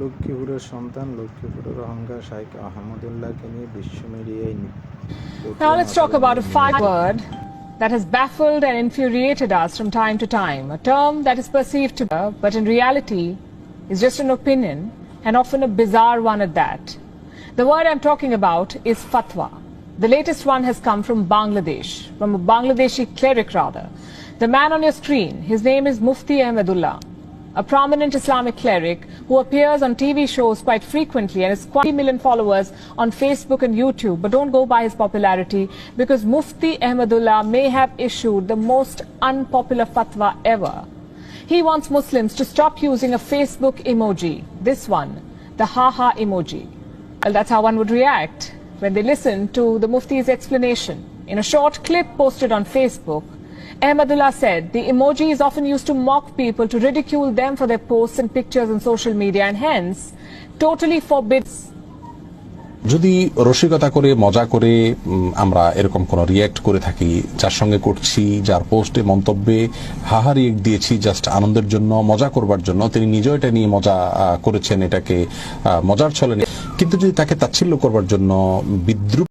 লক্ষ্মীপুরের সন্তান লক্ষ্মীপুরের অহংকার শাইখ আহমদুল্লাহকে নিয়ে বিশ্ব মিডিয়ায় নি- Now let's talk about a five word that has baffled and infuriated us from time to time. A term that is perceived to be, but in reality is just an opinion and often a bizarre one at that. The word I'm talking about is fatwa. The latest one has come from Bangladesh, from a Bangladeshi cleric rather. The man on your screen, his name is Mufti Ahmedullah a prominent Islamic cleric who appears on TV shows quite frequently and has quite a million followers on Facebook and YouTube. But don't go by his popularity because Mufti Ahmadullah may have issued the most unpopular fatwa ever. He wants Muslims to stop using a Facebook emoji, this one, the haha emoji. Well, that's how one would react when they listen to the Mufti's explanation. In a short clip posted on Facebook, Ahmadullah said the emoji is often used to mock people, to ridicule them for their posts and pictures on social media, and hence totally forbids যদি রসিকতা করে মজা করে আমরা এরকম কোন react করে থাকি যার সঙ্গে করছি যার পোস্টে মন্তব্যে হাহা রিয়েক্ট দিয়েছি জাস্ট আনন্দের জন্য মজা করবার জন্য তিনি নিজেও এটা নিয়ে মজা করেছেন এটাকে মজার ছলে কিন্তু যদি তাকে তাচ্ছিল্য করবার জন্য বিদ্রুপ